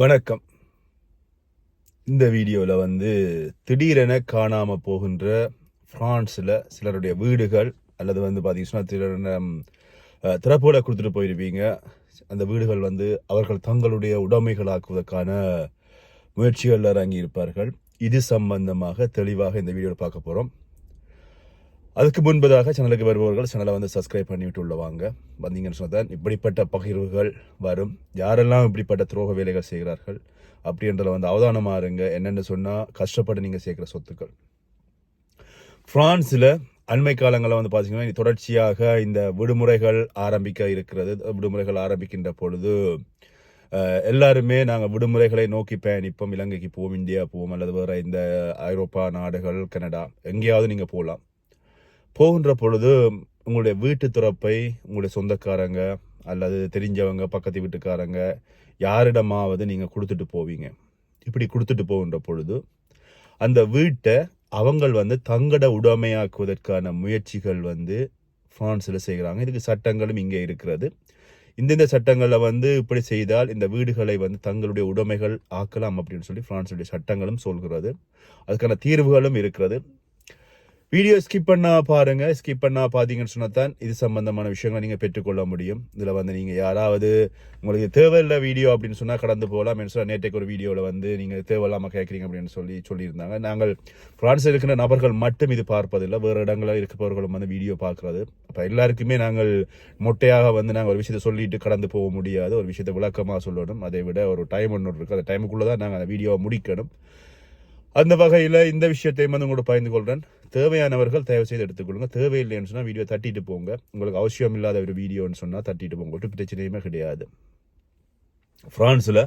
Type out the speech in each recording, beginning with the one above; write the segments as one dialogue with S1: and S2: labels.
S1: வணக்கம். இந்த வீடியோவில் வந்து திடீரென காணாமல் போகின்ற ஃப்ரான்ஸில் சிலருடைய வீடுகள் அல்லது வந்து பார்த்தீங்கன்னா திடீரென திறப்போட கொடுத்துட்டு போயிருப்பீங்க. அந்த வீடுகள் வந்து அவர்கள் தங்களுடைய உடைமைகளாக்குவதற்கான முயற்சிகளில் இறங்கியிருப்பார்கள். இது சம்பந்தமாக தெளிவாக இந்த வீடியோவில் பார்க்க போகிறோம் அதுக்கு முன்பதாக சேனலுக்கு வருபவர்கள் சேனலை வந்து சப்ஸ்கிரைப் பண்ணிவிட்டு உள்ளவாங்க வந்தீங்கன்னு சொன்னால் இப்படிப்பட்ட பகிர்வுகள் வரும். யாரெல்லாம் இப்படிப்பட்ட துரோக வேலைகள் செய்கிறார்கள்? அப்படின்றத வந்து அவதானமாக இருங்க. என்னென்னு சொன்னால் கஷ்டப்பட்டு நீங்கள் சேர்க்குற சொத்துக்கள். ஃப்ரான்ஸில் அண்மை காலங்களில் வந்து பார்த்தீங்கன்னா தொடர்ச்சியாக இந்த விடுமுறைகள் ஆரம்பிக்க இருக்கிறது. விடுமுறைகள் ஆரம்பிக்கின்ற பொழுது எல்லாருமே நாங்கள் விடுமுறைகளை நோக்கி பயணிப்போம். இலங்கைக்கு போவோம் இந்தியா போவோம் அல்லது வேறு இந்த ஐரோப்பா நாடுகள் கனடா எங்கேயாவது நீங்கள் போகலாம் போகின்ற பொழுது உங்களுடைய வீட்டு துறப்பை உங்களுடைய சொந்தக்காரங்க அல்லது தெரிஞ்சவங்க பக்கத்து வீட்டுக்காரங்க யாரிடமாவது நீங்கள் கொடுத்துட்டு போவீங்க. இப்படி கொடுத்துட்டு போகின்ற பொழுது அந்த வீட்டை அவங்கள் வந்து தங்கட உடைமையாக்குவதற்கான முயற்சிகள் வந்து ஃப்ரான்ஸில் செய்கிறாங்க. இதுக்கு சட்டங்களும் இங்கே இருக்கிறது. இந்தந்த சட்டங்களில் வந்து இப்படி செய்தால் இந்த வீடுகளை வந்து தங்களுடைய உடைமைகள் ஆக்கலாம் அப்படின்னு சொல்லி ஃப்ரான்ஸுடைய சட்டங்களும் சொல்கிறது. அதுக்கான தீர்வுகளும் இருக்கிறது. வீடியோ ஸ்கிப் பண்ணா பாருங்க ஸ்கிப் பண்ணா பார்த்தீங்கன்னு சொன்னா தான் இது சம்பந்தமான விஷயங்களை நீங்கள் பெற்றுக்கொள்ள முடியும். இதில் வந்து நீங்கள் யாராவது உங்களுக்கு தேவையில்லை வீடியோ அப்படின்னு சொன்னால் கடந்து போகலாம். என்று சொன்னால் நேற்றைக்கு ஒரு வீடியோவில் வந்து நீங்கள் தேவையில்லாமல் கேட்குறீங்க அப்படின்னு சொல்லி சொல்லியிருந்தாங்க. நாங்கள் ஃப்ரான்ஸில் இருக்கிற நபர்கள் மட்டும் இது பார்ப்பதில்லை. வேறு இடங்களில் இருப்பவர்களும் வந்து வீடியோ பார்க்குறது. அப்போ எல்லாருக்குமே நாங்கள் மொட்டையாக வந்து நாங்கள் ஒரு விஷயத்தை சொல்லிட்டு கடந்து போக முடியாது. ஒரு விஷயத்தை விளக்கமாக சொல்லணும். அதை விட ஒரு டைம் ஒன்று இருக்குது அந்த டைமுக்குள்ளே தான் நாங்கள் அந்த வீடியோவை முடிக்கணும். அந்த வகையில் இந்த விஷயத்தை வந்து உங்களோட பகிர்ந்து கொள்கிறேன் தேவையானவர்கள் தயவு செய்து எடுத்துக்கொள்ளுங்க தேவையில்லைன்னு சொன்னால் வீடியோ தட்டிட்டு போங்க. உங்களுக்கு அவசியம் இல்லாத ஒரு வீடியோன்னு சொன்னால் தட்டிட்டு போங்க. ஒரு பிரச்சனையுமே கிடையாது. ஃப்ரான்ஸில்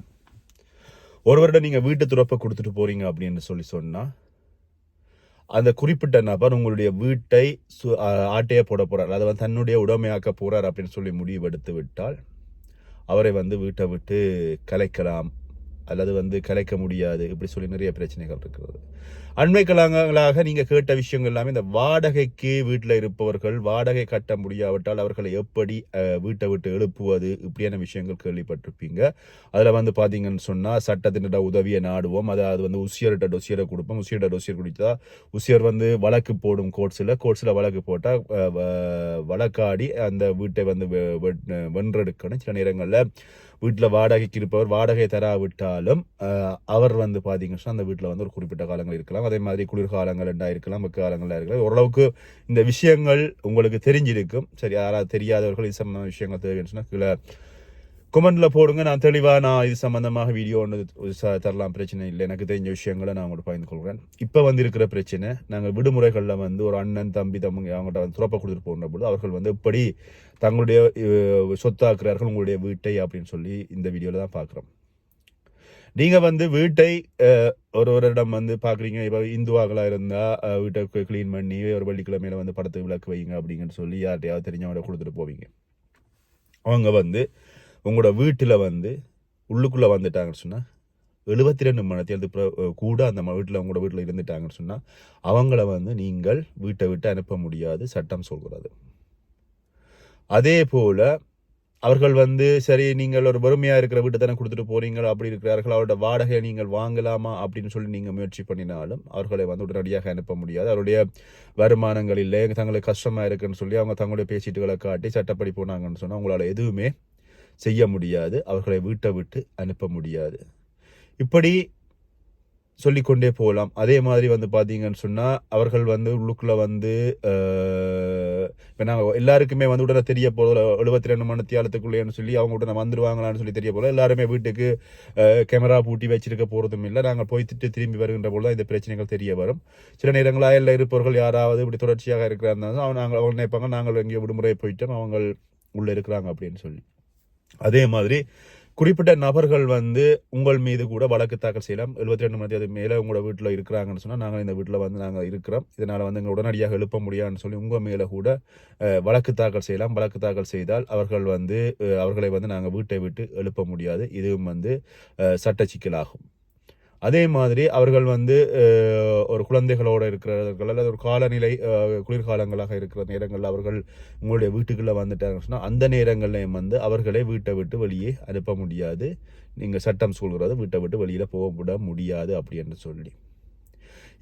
S1: ஒருவரிடம் நீங்கள் வீட்டு துறப்பை கொடுத்துட்டு போகிறீங்க அப்படின்னு சொல்லி சொன்னால் அந்த குறிப்பிட்ட நபர் உங்களுடைய வீட்டை சு- ஆட்டையே போட போகிறார் அதை வந்து தன்னுடைய உடமையாக்க போகிறார் அப்படின்னு சொல்லி முடிவெடுத்து விட்டால் அவரை வந்து வீட்டை விட்டு கலைக்கலாம். அல்லது வந்து கலைக்க முடியாது. இப்படி சொல்லி நிறைய பிரச்சனைகள் இருக்கிறது. அண்மை கலங்களாக நீங்கள் கேட்ட விஷயங்கள் எல்லாமே இந்த வாடகைக்கு வீட்டில் இருப்பவர்கள் வாடகை கட்ட முடியாவிட்டால் அவர்களை எப்படி வீட்டை விட்டு எழுப்புவது இப்படியான விஷயங்கள் கேள்விப்பட்டிருப்பீங்க. அதில் வந்து பார்த்தீங்கன்னு சொன்னால் சட்டத்தினிட உதவியை நாடுவோம். அதாவது வந்து உசியர்கிட்ட டொசியரை கொடுப்போம். உசியர்கிட்ட டொசியர் கொடுத்தா உசியர் வந்து வழக்கு போடும் கோர்ட்ஸில் கோர்ட்ஸில் வழக்கு போட்டால் வழக்காடி அந்த வீட்டை வந்து வெ- வெ- வென்றெடுக்கணும். சில நேரங்களில் வீட்டில் வாடகைக்கு இருப்பவர் வாடகை தராவிட்டாலும் அவர் வந்து பார்த்தீங்கன்னா சொன்னா அந்த வீட்டில் வந்து ஒரு குறிப்பிட்ட காலங்கள் இருக்கலாம். அதே மாதிரி குளிர்காலங்கள் ரெண்டா இருக்கலாம் வெக்க காலங்களில் இருக்கலாம் ஓரளவுக்கு இந்த விஷயங்கள் உங்களுக்கு தெரிஞ்சிருக்கும். சரி யாராவது தெரியாதவர்கள் இது சம்பந்தமான விஷயங்கள் தேவைன்னு சொன்னால் கீழே கொமெண்ட்ல போடுங்க. நான் தெளிவாக நான் இது சம்பந்தமாக வீடியோ ஒன்று தரலாம். பிரச்சனை இல்லை. எனக்கு தெரிஞ்ச விஷயங்களை நான் உங்களோட பகிர்ந்து கொள்கிறேன். இப்போ வந்து இருக்கிற பிரச்சனை நாங்கள் விடுமுறைகளில் வந்து ஒரு அண்ணன் தம்பி தம்பி அவங்கள்ட்ட வந்து துறப்பை கொடுத்துட்டு போகிற பொழுது அவர்கள் வந்து எப்படி தங்களுடைய சொத்தாக்குறார்கள் உங்களுடைய வீட்டை அப்படின்னு சொல்லி இந்த வீடியோவில் தான் பார்க்குறோம். நீங்கள் வந்து வீட்டை ஒரு ஒரு இடம் வந்து பார்க்குறீங்க. இப்போ இந்துவாகலாக இருந்தால் வீட்டை க்ளீன் பண்ணி ஒரு வெள்ளிக்கிழமையில வந்து படத்துக்கு விளக்கு வைங்க அப்படிங்கன்னு சொல்லி யார்கிட்டையாவது தெரிஞ்சவங்க கொடுத்துட்டு போவீங்க. அவங்க வந்து உங்களோட வீட்டில் வந்து உள்ளுக்குள்ளே வந்துட்டாங்கன்னு சொன்னால் எழுபத்தி ரெண்டு மணி நேரத்துக்கு கூட அந்த வீட்டில் உங்களோட வீட்டில் இருந்துட்டாங்கன்னு சொன்னால் அவங்கள வந்து நீங்கள் வீட்டை விட்டு அனுப்ப முடியாது சட்டம் சொல்கிறது. அதே போல் அவர்கள் வந்து சரி நீங்கள் ஒரு வறுமையாக இருக்கிற வீட்டை தானே கொடுத்துட்டு போறீங்க அப்படி இருக்கிறார்கள். அவரோட வாடகையை நீங்கள் வாங்கலாமா? அப்படின்னு சொல்லி நீங்கள் முயற்சி பண்ணினாலும் அவர்களை வந்து உடனடியாக அனுப்ப முடியாது. அவருடைய வருமானங்கள் இல்லை தங்களுக்கு கஷ்டமாக இருக்குன்னு சொல்லி அவங்க தங்களுடைய பேசிட்டுகளை காட்டி சட்டப்படி போனாங்கன்னு சொன்னால் உங்களால் எதுவுமே செய்ய முடியாது. அவர்களை வீட்டை விட்டு அனுப்ப முடியாது. இப்படி சொல்லிக்கொண்டே போகலாம். அதே மாதிரி வந்து பார்த்தீங்கன்னு சொன்னால் அவர்கள் வந்து உள்ளுக்குள்ளே வந்து இப்போ நாங்கள் எல்லாருக்குமே வந்து உடனே தெரிய போகிற எழுபத்தி ரெண்டு மணி தியாலத்துக்குள்ளேன்னு சொல்லி அவங்க உடனே வந்துடுவாங்களான்னு சொல்லி தெரிய போல எல்லாருமே வீட்டுக்கு கேமரா பூட்டி வச்சிருக்க போகிறதும் இல்லை. நாங்கள் போய்த்துட்டு திரும்பி வருகின்ற போது தான் இந்த பிரச்சனைகள் தெரிய வரும். சில நேரங்களாக அயலில் இருப்பவர்கள் யாராவது இப்படி தொடர்ச்சியாக இருக்கிறாங்க அவங்க நாங்கள் அவங்க நினைப்பாங்க நாங்கள் எங்கேயோ விடுமுறை போயிட்டோம் அவங்க உள்ளே இருக்கிறாங்க அப்படின்னு சொல்லி. அதே மாதிரி குறிப்பிட்ட நபர்கள் வந்து உங்கள் மீது கூட வழக்கு தாக்கல் செய்யலாம். எழுபத்தி ரெண்டு மணி அது மேலே உங்களோட வீட்டில் இருக்கிறாங்கன்னு சொன்னால் நாங்கள் இந்த வீட்டில் வந்து நாங்கள் இருக்கிறோம். இதனால் வந்து எங்கள் உடனடியாக எழுப்ப முடியாதுன்னு சொல்லி உங்கள் மேலே கூட வழக்கு தாக்கல் செய்யலாம். வழக்கு தாக்கல் செய்தால் அவர்கள் வந்து அவர்களை வந்து நாங்கள் வீட்டை விட்டு எழுப்ப முடியாது. இதுவும் வந்து சட்ட சிக்கலாகும். அதே மாதிரி அவர்கள் வந்து ஒரு குழந்தைகளோடு இருக்கிறவர்கள் அல்லது ஒரு காலநிலை குளிர்காலங்களாக இருக்கிற நேரங்களில் அவர்கள் உங்களுடைய வீட்டுக்குள்ளே வந்துட்டாங்கன்னு சொன்னால் அந்த நேரங்கள்லையும் வந்து அவர்களை வீட்டை விட்டு வெளியே அனுப்ப முடியாது. நீங்கள் சட்டம் சொல்கிறது வீட்டை விட்டு வெளியில் போக விட முடியாது அப்படி என்று சொல்லி.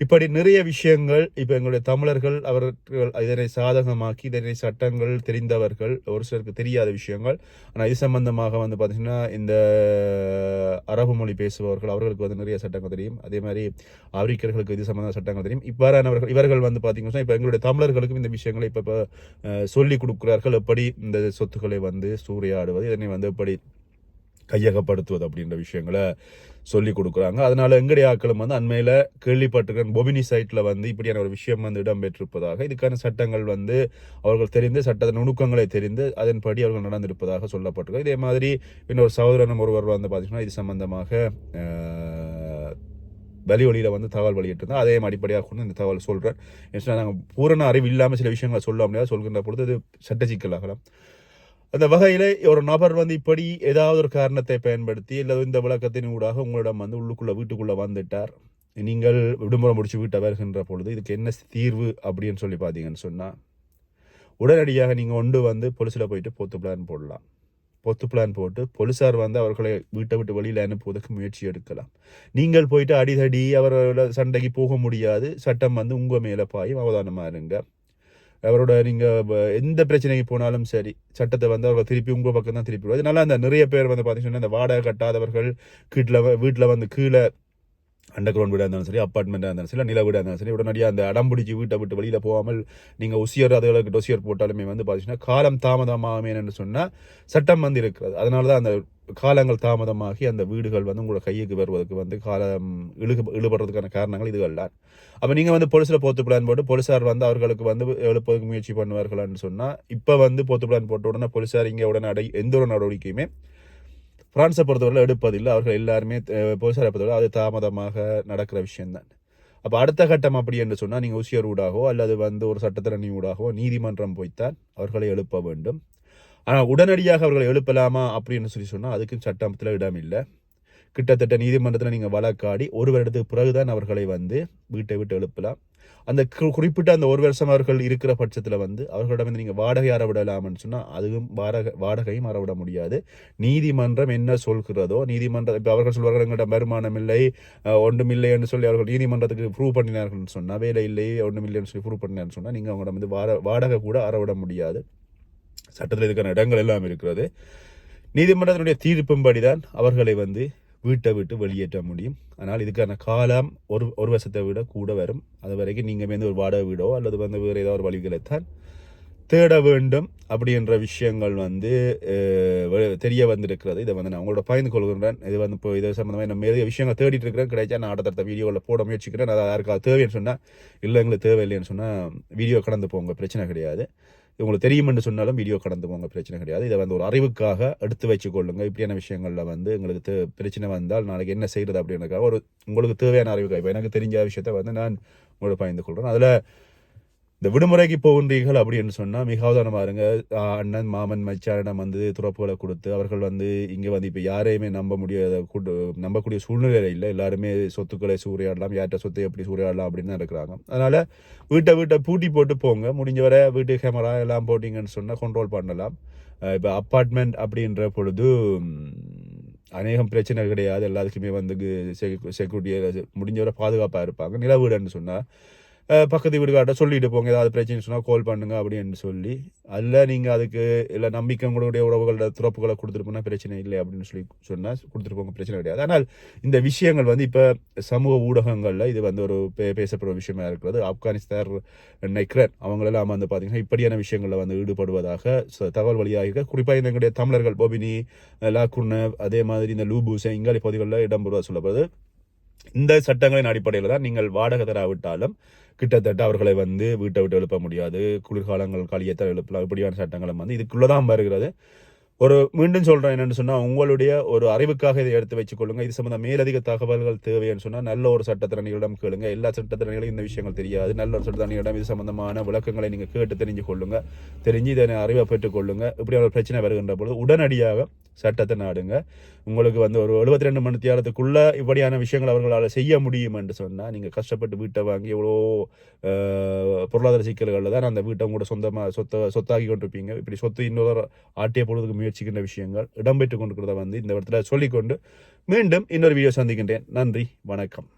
S1: இப்படி நிறைய விஷயங்கள் இப்போ எங்களுடைய தமிழர்கள் அவர்கள் இதனை சாதகமாக்கி இதனை சட்டங்கள் தெரிந்தவர்கள் ஒரு சிலருக்கு தெரியாத விஷயங்கள். ஆனால் இது சம்பந்தமாக வந்து பார்த்திங்கன்னா இந்த அரபு மொழி பேசுபவர்கள் அவர்களுக்கு வந்து நிறைய சட்டங்கள் தெரியும். அதே மாதிரி ஆப்பிரிக்கர்களுக்கு இது சம்பந்த சட்டங்கள் தெரியும். இவ்வாறானவர்கள் இவர்கள் வந்து பார்த்தீங்கன்னா இப்போ எங்களுடைய தமிழர்களுக்கும் இந்த விஷயங்களை இப்போ இப்போ சொல்லி கொடுக்குறார்கள். எப்படி இந்த சொத்துக்களை வந்து சூறையாடுவது இதனை வந்து எப்படி கையகப்படுத்துவது அப்படின்ற விஷயங்களை சொல்லி கொடுக்குறாங்க. அதனால எங்களுடைய ஆக்களும் வந்து அண்மையில் கேள்விப்பட்டிருக்கிற பொபினி சைட்டில் வந்து இப்படியான ஒரு விஷயம் வந்து இடம்பெற்றிருப்பதாக இதுக்கான சட்டங்கள் வந்து அவர்கள் தெரிந்து சட்டத்தின் நுணுக்கங்களை தெரிந்து அதன்படி அவர்கள் நடந்திருப்பதாக சொல்லப்பட்டிருக்கு. இதே மாதிரி இன்னொரு சகோதரன் ஒருவர் வந்து பார்த்தீங்கன்னா இது சம்பந்தமாக அஹ், வழியில் வந்து தகவல் வெளியிட்டிருந்தோம் அதே அடிப்படையாக கொண்டு இந்த தகவல் சொல்கிறேன் ஏன்னா நாங்கள் பூரண அறிவு இல்லாமல் சில விஷயங்களை சொல்ல முடியாது. சொல்கின்ற பொழுது இது சட்ட சிக்கலாகலாம். அந்த வகையில் ஒரு நபர் வந்து இப்படி ஏதாவது ஒரு காரணத்தை பயன்படுத்தி இல்லை இந்த விளக்கத்தின் ஊடாக உங்களிடம் வந்து உள்ளுக்குள்ளே வீட்டுக்குள்ளே வந்துட்டார். நீங்கள் விடுமுறை முடிச்சு வீட்டை வருகின்ற பொழுது இதுக்கு என்ன தீர்வு அப்படின்னு சொல்லி பார்த்தீங்கன்னு சொன்னால் உடனடியாக நீங்கள் ஒன்று வந்து பொலிசில் போயிட்டு பொத்து பிளான் போடலாம். பொத்து பிளான் போட்டு போலீஸார் வந்து அவர்களை வீட்டை விட்டு வெளியில் அனுப்புவதற்கு முயற்சி எடுக்கலாம். நீங்கள் போயிட்டு அடிதடி அவரோட சண்டைக்கு போக முடியாது. சட்டம் வந்து உங்கள் மேலே பாயும் அவதானமாக இருங்க. அவரோட நீங்கள் எந்த பிரச்சனைக்கு போனாலும் சரி சட்டத்தை வந்து அவர்கள் திருப்பி உங்கள் பக்கம் தான் திருப்பி விடுவாங்க. அதனால அந்த நிறைய பேர் வந்து பார்த்தீங்கன்னா இந்த வாடகை கட்டாதவர்கள் கீட்டில் வீட்டில் வந்து கீழே அண்டர் கிரவுண்ட் வீடாக இருந்தாலும் சரி அப்பார்ட்மெண்ட்டாக இருந்தாலும் சரி நில வீடாக இருந்தாலும் சரி உடனடியாக அந்த அடம் பிடிச்சி வீட்டை விட்டு வெளியில் போகாமல் நீங்கள் உசியர் அதுகளுக்கு டொசியர் போட்டாலுமே வந்து பார்த்தீங்கன்னா காலம் தாமதமாகுமே என்று சொன்னால் சட்டம் வந்து இருக்கிறது அதனால தான் அந்த காலங்கள் தாமதமாகி அந்த வீடுகள் வந்து உங்களோட கையுக்கு வருவதற்கு வந்து காலம் இழுகு இழுபடுறதுக்கான காரணங்கள் இதுகள் தான். அப்போ நீங்கள் வந்து போலீஸில் போத்து பிளான் போட்டு போலீஸார் வந்து அவர்களுக்கு வந்து எழுப்பதுக்கு முயற்சி பண்ணுவார்கள்னு சொன்னால் இப்போ வந்து போத்து பிளான் போட்ட உடனே போலீஸார் இங்கே உடனே அடை எந்த ஒரு நடவடிக்கையுமே ஃப்ரான்ஸை பொறுத்தவரை எடுப்பதில்லை. அவர்கள் எல்லாருமே அஹ், போலீஸாரை பொறுத்தவரை அது தாமதமாக நடக்கிற விஷயம்தான். அப்போ அடுத்த கட்டம் அப்படி என்று சொன்னால் நீங்கள் உசியர் ஊடாகவோ அல்லது வந்து ஒரு சட்டத்திரணி ஊடாகவோ நீதிமன்றம் போய்த்தான் அவர்களை எழுப்ப வேண்டும். ஆனால் உடனடியாக அவர்களை எழுப்பலாமா அப்படின்னு சொல்லி சொன்னால் அதுக்கும் சட்டத்தில் இடம் இல்லை கிட்டத்தட்ட நீதிமன்றத்தில் நீங்கள் வழக்காடி ஒரு வருடத்துக்கு பிறகுதான் அவர்களை வந்து வீட்டை விட்டு எழுப்பலாம். அந்த குறிப்பிட்ட அந்த ஒரு வருஷம் அவர்கள் இருக்கிற பட்சத்தில் வந்து அவர்களிடம் வந்து நீங்கள் வாடகை அறவிடலாம்னு சொன்னால் அதுவும் வாடகை வாடகையும் அறவிட முடியாது. நீதிமன்றம் என்ன சொல்கிறதோ நீதிமன்றம் இப்போ அவர்கள் சொல்வார்கள் எங்கள்கிட்ட வருமானம் இல்லை ஒன்றும் இல்லை என்று சொல்லி அவர்கள் நீதிமன்றத்துக்கு ப்ரூவ் பண்ணினார்கள்னு சொன்னால் வேலை இல்லை ஒன்றும் இல்லைன்னு சொல்லி ப்ரூவ் பண்ணினார்னு சொன்னால் நீங்கள் அவங்களிடம் வந்து வார வாடகை கூட அறவிட முடியாது. சட்டத்தில் இதுக்கான இடங்கள் எல்லாம் இருக்கிறது. நீதிமன்றத்தினுடைய தீர்ப்பின்படிதான் அவர்களை வந்து வீட்டை விட்டு வெளியேற்ற முடியும். ஆனால் இதுக்கான காலம் ஒரு ஒரு வருஷத்தை விட கூட வரும். அது வரைக்கும் நீங்கள் வந்து ஒரு வாடகை வீடோ அல்லது வந்து வேறு ஏதாவது ஒரு வழிகளைத்தான் தேட வேண்டும் அப்படின்ற விஷயங்கள் வந்து தெரிய வந்திருக்கிறது. இதை வந்து நான் உங்களோட பயந்து கொள்கின்றேன் இது வந்து இப்போ இது சம்மந்தமாக நம்ம நிறைய விஷயங்கள் தேடிட்டு இருக்கிறேன். கிடைச்சா நான் அடுத்தடுத்த வீடியோவில் போட முயற்சிக்கிறேன். அதை யாருக்காவது தேவைன்னு சொன்னால் இல்லை எங்களுக்கு தேவையில்லைன்னு சொன்னால் வீடியோ கடந்து போங்க. பிரச்சனை கிடையாது. உங்களுக்கு தெரியும்னு சொன்னாலும் வீடியோ கடந்து போங்க பிரச்சனை கிடையாது. இதை வந்து ஒரு அறிவுக்காக எடுத்து வச்சுக்கொள்ளுங்க. இப்படியான விஷயங்களில் வந்து எங்களுக்கு பிரச்சனை வந்தால் நாளைக்கு என்ன செய்கிறது அப்படின்றக்காக ஒரு உங்களுக்கு தேவையான அறிவுக்காக. இப்போ எனக்கு தெரிஞ்ச விஷயத்த வந்து நான் உங்களோட பகிர்ந்து கொள்கிறேன் அதில் இந்த விடுமுறைக்கு போகின்றீர்கள் அப்படின்னு சொன்னால் மிக அவதானமாக இருங்க. அண்ணன் மாமன் மச்சாரிடம் வந்து துறப்புகளை கொடுத்து அவர்கள் வந்து இங்கே வந்து இப்போ யாரையுமே நம்ப முடியாத கூட்டு நம்பக்கூடிய சூழ்நிலை இல்லை. எல்லாருமே சொத்துக்களை சூறையாடலாம் யார்கிட்ட சொத்தை எப்படி சூறையாடலாம் அப்படின்னு தான் இருக்கிறாங்க. அதனால் வீட்டை வீட்டை பூட்டி போட்டு போங்க. முடிஞ்ச வரை வீட்டு கேமரா எல்லாம் போட்டிங்கன்னு சொன்னால் கண்ட்ரோல் பண்ணலாம். இப்போ அப்பார்ட்மெண்ட் அப்படின்ற பொழுது அநேகம் பிரச்சனை கிடையாது. எல்லாத்துக்குமே வந்து செக்யூரிட்டியாக முடிஞ்ச வரை பாதுகாப்பாக இருப்பாங்க. நில வீடுன்னு சொன்னால் பக்கத்து வீடுகார்ட்ட சொல்லிட்டு போங்க. ஏதாவது பிரச்சனை சொன்னால் கால் பண்ணுங்க அப்படின்னு சொல்லி. அதில் நீங்கள் அதுக்கு இல்லை நம்பிக்கை உங்களுடைய உறவுகளோட துறப்புகளை கொடுத்துட்டு போனால் பிரச்சனை இல்லை அப்படின்னு சொல்லி சொன்னால் கொடுத்துட்டு போங்க பிரச்சனை கிடையாது. ஆனால் இந்த விஷயங்கள் வந்து இப்போ சமூக ஊடகங்களில் இது வந்து ஒரு பே பேசப்படுற விஷயமா இருக்கிறது. ஆப்கானிஸ்தான் நெக்ரன் அவங்களெல்லாம் வந்து பார்த்தீங்கன்னா இப்படியான விஷயங்களில் வந்து ஈடுபடுவதாக தகவல் வழியாக குறிப்பாக இந்த எங்களுடைய தமிழர்கள் பொபினி லாக்குன்னு அதே மாதிரி இந்த லூபூசை இங்காலி பகுதிகளில் இடம்பெறுவதாக சொல்லப்படுது. இந்த சட்டங்களின் அடிப்படையில் தான் நீங்கள் வாடகை தராவிட்டாலும் கிட்டத்தட்ட அவர்களை வந்து வீட்டை விட்டு எழுப்ப முடியாது. குளிர்காலங்கள் களியத்தை எழுப்பலாம் இப்படியான சட்டங்களும் வந்து இதுக்குள்ளே தான் வருகிறது. ஒரு மீண்டும் சொல்கிறேன் என்னென்னு சொன்னால் உங்களுடைய ஒரு அறிவுக்காக இதை எடுத்து வச்சுக்கொள்ளுங்கள் இது சம்மந்த மேலதிக தகவல்கள் தேவைன்னு சொன்னால் நல்ல ஒரு சட்டத்திறனிகளிடம் கேளுங்கள் எல்லா சட்டத்திறனிகளும் இந்த விஷயங்கள் தெரியாது. நல்ல ஒரு சட்டத்திறனிகளிடம் இது சம்மந்தமான விளக்கங்களை நீங்கள் கேட்டு தெரிஞ்சு கொள்ளுங்கள் தெரிஞ்சு இதை அறிவை பெற்றுக்கொள்ளுங்க இப்படி ஒரு பிரச்சனை வருகின்ற பொழுது உடனடியாக சட்டத்தை நாடுங்க. உங்களுக்கு வந்து ஒரு எழுபத்தி ரெண்டு மணி நேரத்துக்குள்ளே இப்படியான விஷயங்கள் அவர்களால் செய்ய முடியும் என்று சொன்னால் நீங்கள் கஷ்டப்பட்டு வீட்டை வாங்கி எவ்வளோ பொருளாதார சிக்கல்களில் தான் அந்த வீட்டை உங்களோட சொந்தமாக சொத்தை சொத்தாக்கி கொண்டிருப்பீங்க. இப்படி சொத்து இன்னொரு ஆட்டிய பொழுதுக்கு முயற்சி வச்சுக்கின்ற விஷயங்கள் இடம்பெற்று கொண்டிருக்கிறத வந்து இந்த இடத்துல சொல்லிக்கொண்டு மீண்டும் இன்னொரு வீடியோ சந்திக்கின்றேன். நன்றி வணக்கம்.